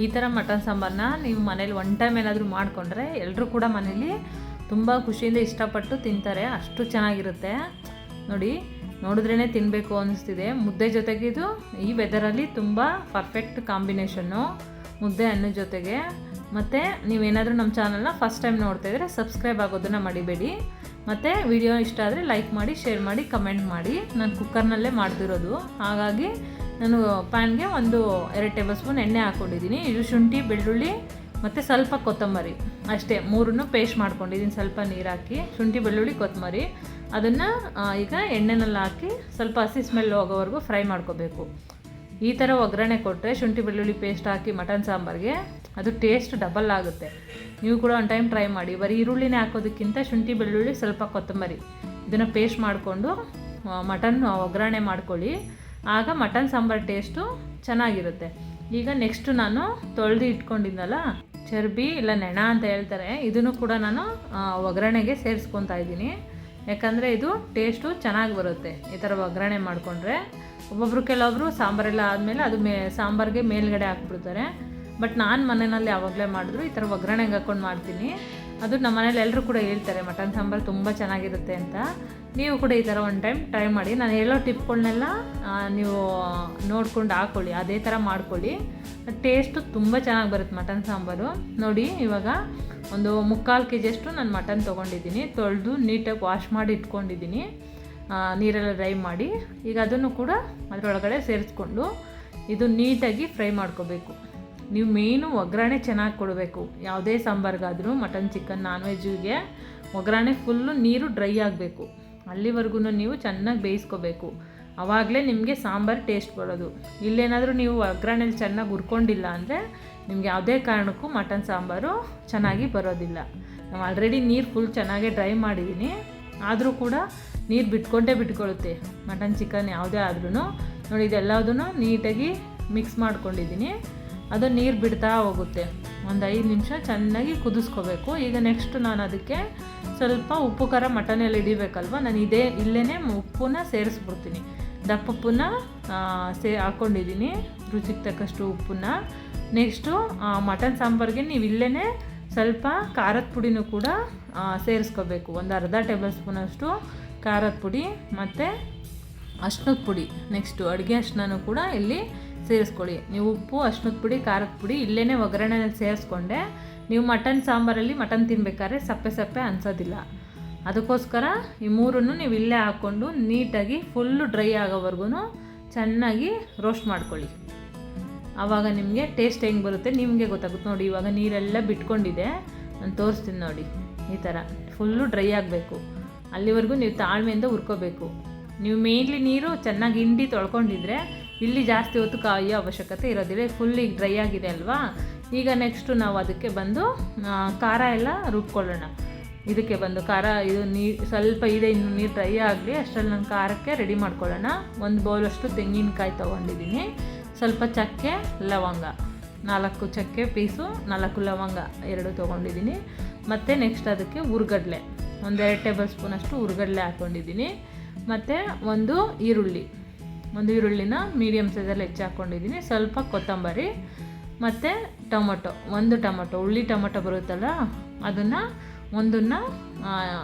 ಈ ಥರ ಮಟನ್ ಸಾಂಬಾರನ್ನ ನೀವು ಮನೇಲಿ ಒನ್ ಟೈಮ್ ಏನಾದರೂ ಮಾಡಿಕೊಂಡ್ರೆ ಎಲ್ಲರೂ ಕೂಡ ಮನೇಲಿ ತುಂಬ ಖುಷಿಯಿಂದ ಇಷ್ಟಪಟ್ಟು ತಿಂತಾರೆ. ಅಷ್ಟು ಚೆನ್ನಾಗಿರುತ್ತೆ. ನೋಡಿ ನೋಡಿದ್ರೇ ತಿನ್ನಬೇಕು ಅನ್ನಿಸ್ತಿದೆ ಮುದ್ದೆ ಜೊತೆಗೆ ಇದು ಈ ವೆದರಲ್ಲಿ ತುಂಬ ಪರ್ಫೆಕ್ಟ್ ಕಾಂಬಿನೇಷನ್ನು ಮುದ್ದೆ ಅನ್ನ ಜೊತೆಗೆ. ಮತ್ತು ನೀವೇನಾದರೂ ನಮ್ಮ ಚಾನಲ್ನ ಫಸ್ಟ್ ಟೈಮ್ ನೋಡ್ತಾ ಇದ್ರೆ ಸಬ್ಸ್ಕ್ರೈಬ್ ಆಗೋದನ್ನು ಮಡಿಬೇಡಿ. ಮತ್ತು ವಿಡಿಯೋ ಇಷ್ಟ ಆದರೆ ಲೈಕ್ ಮಾಡಿ ಶೇರ್ ಮಾಡಿ ಕಮೆಂಟ್ ಮಾಡಿ. ನಾನು ಕುಕ್ಕರ್ನಲ್ಲೇ ಮಾಡ್ತಿರೋದು. ಹಾಗಾಗಿ ನಾನು ಪ್ಯಾನ್ಗೆ ಒಂದು ಎರಡು ಟೇಬಲ್ ಸ್ಪೂನ್ ಎಣ್ಣೆ ಹಾಕ್ಕೊಂಡಿದ್ದೀನಿ. ಇದು ಶುಂಠಿ, ಬೆಳ್ಳುಳ್ಳಿ ಮತ್ತು ಸ್ವಲ್ಪ ಕೊತ್ತಂಬರಿ. ಅಷ್ಟೇ, ಮೂರನ್ನು ಪೇಸ್ಟ್ ಮಾಡ್ಕೊಂಡಿದ್ದೀನಿ. ಸ್ವಲ್ಪ ನೀರು ಹಾಕಿ, ಶುಂಠಿ, ಬೆಳ್ಳುಳ್ಳಿ, ಕೊತ್ತಂಬರಿ. ಅದನ್ನು ಈಗ ಎಣ್ಣೆನಲ್ಲಿ ಹಾಕಿ ಸ್ವಲ್ಪ ಹಸಿ ಸ್ಮೆಲ್ ಹೋಗೋವರೆಗೂ ಫ್ರೈ ಮಾಡ್ಕೋಬೇಕು. ಈ ಥರ ಒಗ್ಗರಣೆ ಕೊಟ್ಟರೆ ಶುಂಠಿ, ಬೆಳ್ಳುಳ್ಳಿ ಪೇಸ್ಟ್ ಹಾಕಿ ಮಟನ್ ಸಾಂಬಾರಿಗೆ ಅದು ಟೇಸ್ಟ್ ಡಬಲ್ ಆಗುತ್ತೆ. ನೀವು ಕೂಡ ಒಂದು ಟೈಮ್ ಟ್ರೈ ಮಾಡಿ. ಬರೀ ಈರುಳ್ಳಿನೇ ಹಾಕೋದಕ್ಕಿಂತ ಶುಂಠಿ, ಬೆಳ್ಳುಳ್ಳಿ, ಸ್ವಲ್ಪ ಕೊತ್ತಂಬರಿ. ಇದನ್ನು ಪೇಸ್ಟ್ ಮಾಡಿಕೊಂಡು ಮಟನ್ ಒಗ್ಗರಣೆ ಮಾಡ್ಕೊಳ್ಳಿ. ಆಗ ಮಟನ್ ಸಾಂಬಾರು ಟೇಸ್ಟು ಚೆನ್ನಾಗಿರುತ್ತೆ. ಈಗ ನೆಕ್ಸ್ಟು ನಾನು ತೊಳೆದು ಇಟ್ಕೊಂಡಿದ್ದಲ್ಲ ಚರ್ಬಿ ಇಲ್ಲ ನೆಣ ಅಂತ ಹೇಳ್ತಾರೆ, ಇದನ್ನು ಕೂಡ ನಾನು ಒಗ್ಗರಣೆಗೆ ಸೇರಿಸ್ಕೊತಾ ಇದ್ದೀನಿ. ಯಾಕಂದರೆ ಇದು ಟೇಸ್ಟು ಚೆನ್ನಾಗಿ ಬರುತ್ತೆ, ಈ ಥರ ಒಗ್ಗರಣೆ ಮಾಡಿಕೊಂಡ್ರೆ. ಒಬ್ಬೊಬ್ರು ಕೆಲವೊಬ್ರು ಸಾಂಬಾರೆಲ್ಲ ಆದಮೇಲೆ ಅದು ಮೇ, ಸಾಂಬಾರಿಗೆ ಮೇಲ್ಗಡೆ ಹಾಕ್ಬಿಡ್ತಾರೆ. ಬಟ್ ನಾನು ಮನೆಯಲ್ಲಿ ಯಾವಾಗಲೇ ಮಾಡಿದ್ರು ಈ ಥರ ಒಗ್ಗರಣೆಗೆ ಹಾಕ್ಕೊಂಡು ಮಾಡ್ತೀನಿ. ಅದು ನಮ್ಮ ಮನೇಲಿ ಎಲ್ಲರೂ ಕೂಡ ಹೇಳ್ತಾರೆ, ಮಟನ್ ಸಾಂಬಾರು ತುಂಬ ಚೆನ್ನಾಗಿರುತ್ತೆ ಅಂತ. ನೀವು ಕೂಡ ಈ ಥರ ಒಂದು ಟೈಮ್ ಟ್ರೈ ಮಾಡಿ. ನಾನು ಹೇಳೋ ಟಿಪ್ಗಳನ್ನೆಲ್ಲ ನೀವು ನೋಡ್ಕೊಂಡು ಹಾಕ್ಕೊಳ್ಳಿ ಅದೇ ಥರ ಮಾಡ್ಕೊಳ್ಳಿ. ಟೇಸ್ಟು ತುಂಬ ಚೆನ್ನಾಗಿ ಬರುತ್ತೆ ಮಟನ್ ಸಾಂಬಾರು. ನೋಡಿ, ಇವಾಗ ಒಂದು ಮುಕ್ಕಾಲು ಕೆ ಜಿಯಷ್ಟು ನಾನು ಮಟನ್ ತೊಗೊಂಡಿದ್ದೀನಿ. ತೊಳೆದು ನೀಟಾಗಿ ವಾಶ್ ಮಾಡಿ ಇಟ್ಕೊಂಡಿದ್ದೀನಿ. ನೀರೆಲ್ಲ ಡ್ರೈ ಮಾಡಿ. ಈಗ ಅದನ್ನು ಕೂಡ ಅದರೊಳಗಡೆ ಸೇರಿಸ್ಕೊಂಡು, ಇದು ನೀಟಾಗಿ ಫ್ರೈ ಮಾಡ್ಕೋಬೇಕು. ನೀವು ಮೇಯ್ನು ಒಗ್ಗರಣೆ ಚೆನ್ನಾಗಿ ಕೊಡಬೇಕು. ಯಾವುದೇ ಸಾಂಬಾರ್ಗಾದರೂ ಮಟನ್, ಚಿಕನ್ ನಾನ್ ವೆಜ್ಜಿಗೆ ಒಗ್ಗರಣೆ ಫುಲ್ಲು ನೀರು ಡ್ರೈ ಆಗಬೇಕು. ಅಲ್ಲಿವರೆಗೂ ನೀವು ಚೆನ್ನಾಗಿ ಬೇಯಿಸ್ಕೋಬೇಕು. ಆವಾಗಲೇ ನಿಮಗೆ ಸಾಂಬಾರು ಟೇಸ್ಟ್ ಬರೋದು. ಇಲ್ಲೇನಾದರೂ ನೀವು ಒಗ್ಗರಣೆಲಿ ಚೆನ್ನಾಗಿ ಹುರ್ಕೊಂಡಿಲ್ಲ ಅಂದರೆ ನಿಮ್ಗೆ ಯಾವುದೇ ಕಾರಣಕ್ಕೂ ಮಟನ್ ಸಾಂಬಾರು ಚೆನ್ನಾಗಿ ಬರೋದಿಲ್ಲ. ನಾವು ಆಲ್ರೆಡಿ ನೀರು ಫುಲ್ ಚೆನ್ನಾಗೇ ಡ್ರೈ ಮಾಡಿದ್ದೀನಿ ಆದರೂ ಕೂಡ ನೀರು ಬಿಟ್ಕೊಂಡೇ ಬಿಟ್ಕೊಳ್ಳುತ್ತೆ. ಮಟನ್, ಚಿಕನ್ ಯಾವುದೇ ಆದ್ರೂ ನೋಡಿ ಇದೆಲ್ಲದನ್ನು ನೀಟಾಗಿ ಮಿಕ್ಸ್ ಮಾಡ್ಕೊಂಡಿದ್ದೀನಿ ಅದು ನೀರು ಬಿಡ್ತಾ ಹೋಗುತ್ತೆ. ಒಂದು ಐದು ನಿಮಿಷ ಚೆನ್ನಾಗಿ ಕುದಿಸ್ಕೋಬೇಕು. ಈಗ ನೆಕ್ಸ್ಟ್ ನಾನು ಅದಕ್ಕೆ ಸ್ವಲ್ಪ ಉಪ್ಪು, ಖಾರ ಮಟನಲ್ಲಿ ಹಿಡಿಬೇಕಲ್ವ? ನಾನು ಇದೇ ಇಲ್ಲೇ ಉಪ್ಪನ್ನ ಸೇರಿಸ್ಬಿಡ್ತೀನಿ. ದಪ್ಪ ಉಪ್ಪನ್ನ ಸೇ ಹಾಕ್ಕೊಂಡಿದ್ದೀನಿ ರುಚಿಗೆ ತಕ್ಕಷ್ಟು ಉಪ್ಪನ್ನ ನೆಕ್ಸ್ಟು ಮಟನ್ ಸಾಂಬಾರಿಗೆ ನೀವು ಇಲ್ಲೇ ಸ್ವಲ್ಪ ಖಾರದ ಪುಡಿನೂ ಕೂಡ ಸೇರಿಸ್ಕೋಬೇಕು. ಒಂದು ಅರ್ಧ ಟೇಬಲ್ ಸ್ಪೂನಷ್ಟು ಖಾರದ ಪುಡಿ ಮತ್ತು ಅಷ್ಟು ಪುಡಿ. ನೆಕ್ಸ್ಟು ಅಡುಗೆ ಅಷ್ಟನೂ ಕೂಡ ಇಲ್ಲಿ ಸೇರಿಸ್ಕೊಳ್ಳಿ. ನೀವು ಉಪ್ಪು ಅಶ್ನದ ಪುಡಿ, ಖಾರದ ಪುಡಿ ಇಲ್ಲೇ ಒಗ್ಗರಣೆಯಲ್ಲಿ ಸೇರಿಸ್ಕೊಂಡೆ. ನೀವು ಮಟನ್ ಸಾಂಬಾರಲ್ಲಿ ಮಟನ್ ತಿನ್ಬೇಕಾದ್ರೆ ಸಪ್ಪೆ ಸಪ್ಪೆ ಅನ್ಸೋದಿಲ್ಲ. ಅದಕ್ಕೋಸ್ಕರ ಈ ಮೂರನ್ನು ನೀವು ಇಲ್ಲೇ ಹಾಕ್ಕೊಂಡು ನೀಟಾಗಿ ಫುಲ್ಲು ಡ್ರೈ ಆಗೋವರೆಗೂ ಚೆನ್ನಾಗಿ ರೋಸ್ಟ್ ಮಾಡ್ಕೊಳ್ಳಿ. ಆವಾಗ ನಿಮಗೆ ಟೇಸ್ಟ್ ಹೆಂಗೆ ಬರುತ್ತೆ ನಿಮಗೆ ಗೊತ್ತಾಗುತ್ತೆ. ನೋಡಿ, ಇವಾಗ ನೀರೆಲ್ಲ ಬಿಟ್ಕೊಂಡಿದೆ. ನಾನು ತೋರಿಸ್ತೀನಿ ನೋಡಿ, ಈ ಥರ ಫುಲ್ಲು ಡ್ರೈ ಆಗಬೇಕು. ಅಲ್ಲಿವರೆಗೂ ನೀವು ತಾಳ್ಮೆಯಿಂದ ಹುರ್ಕೋಬೇಕು. ನೀವು ಮೇಯ್ನ್ಲಿ ನೀರು ಚೆನ್ನಾಗಿ ಹಿಂಡಿ ತೊಳ್ಕೊಂಡಿದ್ರೆ ಇಲ್ಲಿ ಜಾಸ್ತಿ ಹೊತ್ತು ಕಾಯೋ ಅವಶ್ಯಕತೆ ಇರೋದಿಲ್ಲ ಫುಲ್ ಈಗ ಡ್ರೈ ಆಗಿದೆ ಅಲ್ವಾ? ಈಗ ನೆಕ್ಸ್ಟು ನಾವು ಅದಕ್ಕೆ ಬಂದು ಖಾರ ಎಲ್ಲ ರುಬ್ಕೊಳ್ಳೋಣ. ಇದಕ್ಕೆ ಬಂದು ಖಾರ, ಇದು ನೀರು ಸ್ವಲ್ಪ ಇದೆ, ಇನ್ನು ನೀರು ಡ್ರೈ ಆಗಲಿ, ಅಷ್ಟರಲ್ಲಿ ನಾನು ಖಾರಕ್ಕೆ ರೆಡಿ ಮಾಡ್ಕೊಳ್ಳೋಣ. ಒಂದು ಬೌಲಷ್ಟು ತೆಂಗಿನಕಾಯಿ ತೊಗೊಂಡಿದ್ದೀನಿ ಸ್ವಲ್ಪ ಚಕ್ಕೆ, ಲವಂಗ. ನಾಲ್ಕು ಚಕ್ಕೆ ಪೀಸು, ನಾಲ್ಕು ಲವಂಗ ಎರಡು ತೊಗೊಂಡಿದ್ದೀನಿ ಮತ್ತು ನೆಕ್ಸ್ಟ್ ಅದಕ್ಕೆ ಹುರ್ಗಡ್ಲೆ ಒಂದೆರಡು ಟೇಬಲ್ ಸ್ಪೂನಷ್ಟು ಹುರ್ಗಡ್ಲೆ ಹಾಕ್ಕೊಂಡಿದ್ದೀನಿ ಮತ್ತು ಒಂದು ಈರುಳ್ಳಿ. ಒಂದು ಈರುಳ್ಳಿನ ಮೀಡಿಯಮ್ ಸೈಜಲ್ಲಿ ಹೆಚ್ಚಿ ಹಾಕ್ಕೊಂಡಿದ್ದೀನಿ. ಸ್ವಲ್ಪ ಕೊತ್ತಂಬರಿ, ಮತ್ತು ಟೊಮೊಟೊ. ಒಂದು ಟೊಮೊಟೊ. ಉಳ್ಳಿ ಟೊಮೊಟೊ ಬರುತ್ತಲ್ಲ, ಅದನ್ನು ಒಂದನ್ನು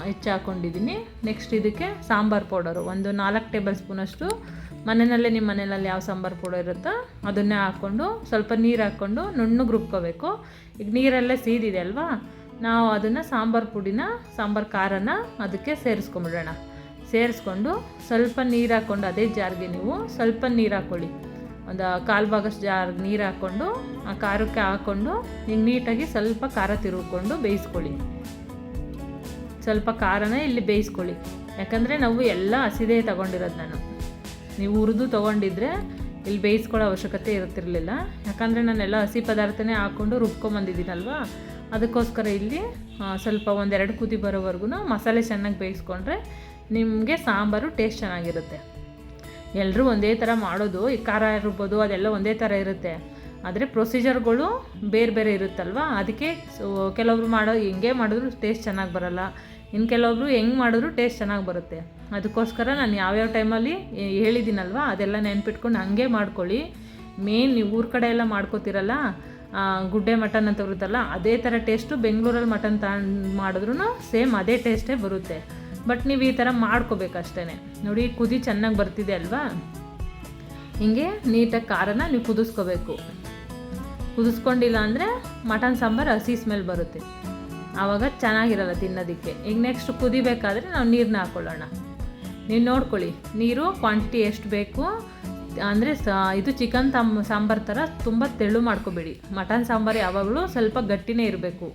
ಹೆಚ್ಚು ಹಾಕ್ಕೊಂಡಿದ್ದೀನಿ. ನೆಕ್ಸ್ಟ್ ಇದಕ್ಕೆ ಸಾಂಬಾರು ಪೌಡರು. ಒಂದು ನಾಲ್ಕು ಟೇಬಲ್ ಸ್ಪೂನಷ್ಟು ಮನೆಯಲ್ಲೇ ನಿಮ್ಮ ಮನೆಯಲ್ಲಿ ಯಾವ ಸಾಂಬಾರು ಪೌಡರ್ ಇರುತ್ತೋ ಅದನ್ನೇ ಹಾಕ್ಕೊಂಡು ಸ್ವಲ್ಪ ನೀರು ಹಾಕ್ಕೊಂಡು ನುಣ್ಣು ರುಬ್ಕೋಬೇಕು. ಈಗ ನೀರಲ್ಲೇ ಸೀದಿದೆ ಅಲ್ವಾ? ನಾವು ಅದನ್ನು ಸಾಂಬಾರು ಪುಡಿನ, ಸಾಂಬಾರು ಖಾರನ ಅದಕ್ಕೆ ಸೇರಿಸ್ಕೊಂಬಿಡೋಣ. ಸೇರಿಸ್ಕೊಂಡು ಸ್ವಲ್ಪ ನೀರು ಹಾಕ್ಕೊಂಡು ಅದೇ ಜಾರ್ಗೆ ನೀವು ಸ್ವಲ್ಪ ನೀರು ಹಾಕ್ಕೊಳ್ಳಿ ಒಂದು ಕಾಲು ಭಾಗಷ್ಟು ಜಾರ್ ನೀರು ಹಾಕ್ಕೊಂಡು, ಆ ಖಾರಕ್ಕೆ ಹಾಕ್ಕೊಂಡು, ಹಿಂಗೆ ನೀಟಾಗಿ ಸ್ವಲ್ಪ ಖಾರ ತಿರುಗಿಕೊಂಡು ಬೇಯಿಸ್ಕೊಳ್ಳಿ. ಸ್ವಲ್ಪ ಖಾರನ ಇಲ್ಲಿ ಬೇಯಿಸ್ಕೊಳ್ಳಿ. ಯಾಕಂದರೆ ನಾವು ಎಲ್ಲ ಹಸಿದೇ ತಗೊಂಡಿರೋದು ನಾನು. ನೀವು ಹುರಿದು ತೊಗೊಂಡಿದ್ರೆ ಇಲ್ಲಿ ಬೇಯಿಸ್ಕೊಳ್ಳೋ ಅವಶ್ಯಕತೆ ಇರುತ್ತಿರಲಿಲ್ಲ. ಯಾಕಂದರೆ ನಾನೆಲ್ಲ ಹಸಿ ಪದಾರ್ಥನೇ ಹಾಕ್ಕೊಂಡು ರುಬ್ಕೊಂಬಂದಿದ್ದೀನಲ್ವ? ಅದಕ್ಕೋಸ್ಕರ ಇಲ್ಲಿ ಸ್ವಲ್ಪ ಒಂದೆರಡು ಕುದಿ ಬರೋವರೆಗೂ ಮಸಾಲೆ ಚೆನ್ನಾಗಿ ಬೇಯಿಸ್ಕೊಂಡ್ರೆ ನಿಮಗೆ ಸಾಂಬಾರು ಟೇಸ್ಟ್ ಚೆನ್ನಾಗಿರುತ್ತೆ. ಎಲ್ಲರೂ ಒಂದೇ ಥರ ಮಾಡೋದು, ಈ ಖಾರ ಇರ್ಬೋದು ಅದೆಲ್ಲ ಒಂದೇ ಥರ ಇರುತ್ತೆ. ಆದರೆ ಪ್ರೊಸೀಜರ್ಗಳು ಬೇರೆ ಬೇರೆ ಇರುತ್ತಲ್ವ? ಅದಕ್ಕೆ ಕೆಲವರು ಮಾಡೋ, ಹೆಂಗೆ ಮಾಡಿದ್ರು ಟೇಸ್ಟ್ ಚೆನ್ನಾಗಿ ಬರೋಲ್ಲ. ಇನ್ನು ಕೆಲವೊಬ್ರು ಹೆಂಗೆ ಮಾಡಿದ್ರು ಟೇಸ್ಟ್ ಚೆನ್ನಾಗಿ ಬರುತ್ತೆ. ಅದಕ್ಕೋಸ್ಕರ ನಾನು ಯಾವ್ಯಾವ ಟೈಮಲ್ಲಿ ಹೇಳಿದ್ದೀನಲ್ವ? ಅದೆಲ್ಲ ನೆನ್ಪಿಟ್ಕೊಂಡು ಹಂಗೆ ಮಾಡ್ಕೊಳ್ಳಿ. ಮೇನ್ ನೀವು ಊರ ಕಡೆ ಎಲ್ಲ ಮಾಡ್ಕೋತಿರಲ್ಲ ಗುಡ್ಡೆ ಮಟನ್ ಅಂತ ಬರುತ್ತಲ್ಲ, ಅದೇ ಥರ ಟೇಸ್ಟು ಬೆಂಗಳೂರಲ್ಲಿ ಮಟನ್ ತಗೊಂಡು ಮಾಡಿದ್ರೂ ಸೇಮ್ ಅದೇ ಟೇಸ್ಟೇ ಬರುತ್ತೆ. ಬಟ್ ನೀವು ಈ ಥರ ಮಾಡ್ಕೋಬೇಕಷ್ಟೇ ನೋಡಿ, ಕುದಿ ಚೆನ್ನಾಗಿ ಬರ್ತಿದೆ ಅಲ್ವಾ? ಹಿಂಗೆ ನೀಟಾಗಿ ಖಾರನ ನೀವು ಕುದಿಸ್ಕೋಬೇಕು. ಕುದಿಸ್ಕೊಂಡಿಲ್ಲ ಅಂದರೆ ಮಟನ್ ಸಾಂಬಾರು ಹಸಿ ಸ್ಮೆಲ್ ಬರುತ್ತೆ. ಆವಾಗ ಚೆನ್ನಾಗಿರಲ್ಲ ತಿನ್ನೋದಕ್ಕೆ. ಈಗ ನೆಕ್ಸ್ಟ್ ಕುದಿಬೇಕಾದ್ರೆ ನಾವು ನೀರನ್ನ ಹಾಕ್ಕೊಳ್ಳೋಣ ನೀವು ನೋಡ್ಕೊಳ್ಳಿ, ನೀರು ಕ್ವಾಂಟಿಟಿ ಎಷ್ಟು ಬೇಕು? ಅಂದರೆ ಸ, ಇದು ಚಿಕನ್ ತಮ್, ಸಾಂಬಾರು ಥರ ತುಂಬ ತೆಳು ಮಾಡ್ಕೋಬೇಡಿ. ಮಟನ್ ಸಾಂಬಾರು ಯಾವಾಗಲೂ ಸ್ವಲ್ಪ ಗಟ್ಟಿನೇ ಇರಬೇಕು.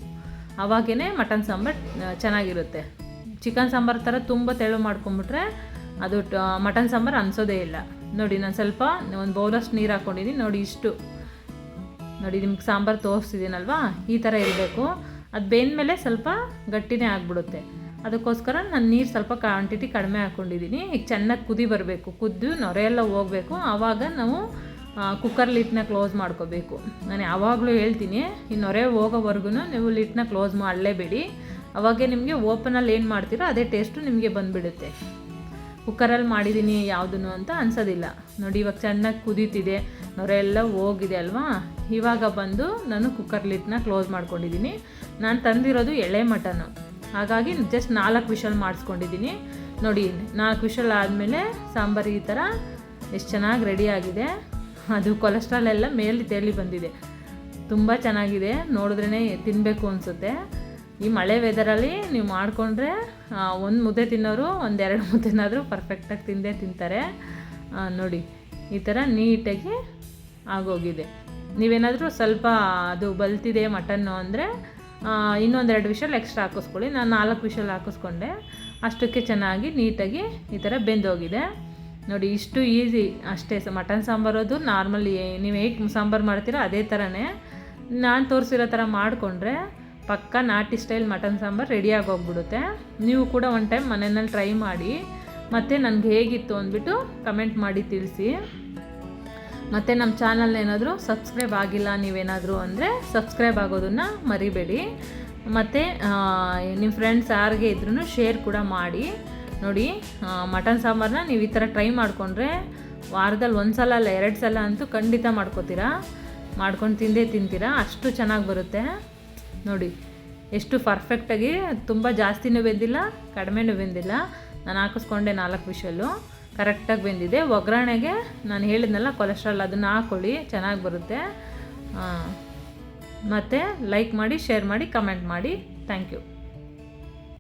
ಆವಾಗೇ ಮಟನ್ ಸಾಂಬಾರು ಚೆನ್ನಾಗಿರುತ್ತೆ. ಚಿಕನ್ ಸಾಂಬಾರು ಥರ ತುಂಬ ತೆಳು ಮಾಡ್ಕೊಂಬಿಟ್ರೆ ಅದು ಮಟನ್ ಸಾಂಬಾರು ಅನ್ಸೋದೇ ಇಲ್ಲ. ನೋಡಿ, ನಾನು ಸ್ವಲ್ಪ ಒಂದು ಬೌಲಷ್ಟು ನೀರು ಹಾಕ್ಕೊಂಡಿದ್ದೀನಿ ನೋಡಿ, ಇಷ್ಟು. ನೋಡಿ, ನಿಮ್ಗೆ ಸಾಂಬಾರು ತೋರಿಸ್ತಿದ್ದೀನಲ್ವಾ ಈ ಥರ ಇರಬೇಕು. ಅದು ಬೆಂದಮೇಲೆ ಸ್ವಲ್ಪ ಗಟ್ಟಿನೇ ಆಗಿಬಿಡುತ್ತೆ. ಅದಕ್ಕೋಸ್ಕರ ನಾನು ನೀರು ಸ್ವಲ್ಪ ಕ್ವಾಂಟಿಟಿ ಕಡಿಮೆ ಹಾಕ್ಕೊಂಡಿದ್ದೀನಿ ಈಗ ಚೆನ್ನಾಗಿ ಕುದಿ ಬರಬೇಕು. ಕುದ್ದು ನೊರೆಯೆಲ್ಲ ಹೋಗಬೇಕು. ಆವಾಗ ನಾವು ಕುಕ್ಕರ್ ಲಿಟ್ನ ಕ್ಲೋಸ್ ಮಾಡ್ಕೋಬೇಕು. ನಾನು ಯಾವಾಗಲೂ ಹೇಳ್ತೀನಿ, ಈ ನೊರೆ ಹೋಗೋವರೆಗೂ ನೀವು ಲಿಟ್ನ ಕ್ಲೋಸ್ ಮಾಡಲೇಬೇಡಿ. ಅವಾಗೆ ನಿಮಗೆ ಓಪನಲ್ಲಿ ಏನು ಮಾಡ್ತೀರೋ ಅದೇ ಟೇಸ್ಟು ನಿಮಗೆ ಬಂದುಬಿಡುತ್ತೆ. ಕುಕ್ಕರಲ್ಲಿ ಮಾಡಿದ್ದೀನಿ ಯಾವುದನ್ನು ಅಂತ ಅನ್ಸೋದಿಲ್ಲ. ನೋಡಿ ಇವಾಗ ಚೆನ್ನಾಗಿ ಕುದೀತಿದೆ ನೊರೆ ಎಲ್ಲ ಹೋಗಿದೆ ಅಲ್ವಾ? ಇವಾಗ ಬಂದು ನಾನು ಕುಕ್ಕರ್ ಲಿಟ್ನ ಕ್ಲೋಸ್ ಮಾಡ್ಕೊಂಡಿದ್ದೀನಿ ನಾನು ತಂದಿರೋದು ಎಳೆ ಮಟನು. ಹಾಗಾಗಿ ಜಸ್ಟ್ ನಾಲ್ಕು ವಿಷಲ್ ಮಾಡಿಸ್ಕೊಂಡಿದ್ದೀನಿ ನೋಡಿ, ನಾಲ್ಕು ವಿಷಲ್ ಆದಮೇಲೆ ಸಾಂಬಾರು ಈ ಥರ ಎಷ್ಟು ಚೆನ್ನಾಗಿ ರೆಡಿ ಆಗಿದೆ. ಅದು ಕೊಲೆಸ್ಟ್ರಾಲ್ ಎಲ್ಲ ಮೇಲೆ ತೇಲಿ ಬಂದಿದೆ. ತುಂಬ ಚೆನ್ನಾಗಿದೆ ನೋಡಿದ್ರೇ ತಿನ್ನಬೇಕು ಅನಿಸುತ್ತೆ. ಈ ಮಳೆ ವೆದರಲ್ಲಿ ನೀವು ಮಾಡಿಕೊಂಡ್ರೆ ಒಂದು ಮುದ್ದೆ ತಿನ್ನೋರು ಒಂದೆರಡು ಮುದ್ದೆನಾದರೂ ಪರ್ಫೆಕ್ಟಾಗಿ ತಿಂದೇ ತಿಂತಾರೆ. ನೋಡಿ, ಈ ಥರ ನೀಟಾಗಿ ಆಗೋಗಿದೆ. ನೀವೇನಾದರೂ ಸ್ವಲ್ಪ ಅದು ಬಲ್ತಿದೆ ಮಟನ್ನು ಅಂದರೆ ಇನ್ನೊಂದೆರಡು ವಿಷಲ್ ಎಕ್ಸ್ಟ್ರಾ ಹಾಕಿಸ್ಕೊಳ್ಳಿ. ನಾನು ನಾಲ್ಕು ವಿಷಲ್ ಹಾಕಿಸ್ಕೊಂಡೆ. ಅಷ್ಟಕ್ಕೆ ಚೆನ್ನಾಗಿ ನೀಟಾಗಿ ಈ ಥರ ಬೆಂದೋಗಿದೆ. ನೋಡಿ, ಇಷ್ಟು ಈಸಿ ಅಷ್ಟೇ. ಮಟನ್ ಸಾಂಬಾರೋದು ನಾರ್ಮಲಿ ನೀವು ಹೇಗೆ ಸಾಂಬಾರು ಮಾಡ್ತೀರೋ ಅದೇ ಥರನೇ ನಾನು ತೋರಿಸಿರೋ ಥರ ಮಾಡಿಕೊಂಡ್ರೆ ಪಕ್ಕ ನಾಟಿ ಸ್ಟೈಲ್ ಮಟನ್ ಸಾಂಬಾರು ರೆಡಿಯಾಗಿ ಹೋಗ್ಬಿಡುತ್ತೆ ನೀವು ಕೂಡ ಒನ್ ಟೈಮ್ ಮನೆಯಲ್ಲಿ ಟ್ರೈ ಮಾಡಿ. ಮತ್ತು ನನಗೆ ಹೇಗಿತ್ತು ಅಂದ್ಬಿಟ್ಟು ಕಮೆಂಟ್ ಮಾಡಿ ತಿಳಿಸಿ. ಮತ್ತು ನಮ್ಮ ಚಾನಲ್ ಏನಾದರೂ ಸಬ್ಸ್ಕ್ರೈಬ್ ಆಗಿಲ್ಲ ನೀವೇನಾದರೂ ಅಂದರೆ ಸಬ್ಸ್ಕ್ರೈಬ್ ಆಗೋದನ್ನು ಮರಿಬೇಡಿ. ಮತ್ತು ನಿಮ್ಮ ಫ್ರೆಂಡ್ಸ್ ಯಾರಿಗೆ ಇದ್ರೂ ಶೇರ್ ಕೂಡ ಮಾಡಿ. ನೋಡಿ ಮಟನ್ ಸಾಂಬಾರನ್ನ ನೀವು ಈ ಥರ ಟ್ರೈ ಮಾಡಿಕೊಂಡ್ರೆ ವಾರದಲ್ಲಿ ಒಂದು ಸಲ ಅಲ್ಲ, ಎರಡು ಸಲ ಅಂತೂ ಖಂಡಿತ ಮಾಡ್ಕೋತೀರಾ? ಮಾಡ್ಕೊಂಡು ತಿಂದೇ ತಿಂತೀರಾ? ಅಷ್ಟು ಚೆನ್ನಾಗಿ ಬರುತ್ತೆ. ನೋಡಿ, ಎಷ್ಟು ಪರ್ಫೆಕ್ಟಾಗಿ ತುಂಬ ಜಾಸ್ತಿನೂ ಬೆಂದಿಲ್ಲ ಕಡಿಮೆನೂ ಬೆಂದಿಲ್ಲ. ನಾನು ಹಾಕಿಸ್ಕೊಂಡೆ ನಾಲ್ಕು ವಿಷಲ್ಲು ಕರೆಕ್ಟಾಗಿ ಬೆಂದಿದೆ. ಒಗ್ಗರಣೆಗೆ ನಾನು ಹೇಳಿದ್ನಲ್ಲ ಕೊಲೆಸ್ಟ್ರಾಲ್ ಅದನ್ನು ಹಾಕೊಳ್ಳಿ, ಚೆನ್ನಾಗಿ ಬರುತ್ತೆ. ಮತ್ತು ಲೈಕ್ ಮಾಡಿ ಶೇರ್ ಮಾಡಿ ಕಮೆಂಟ್ ಮಾಡಿ. Thank you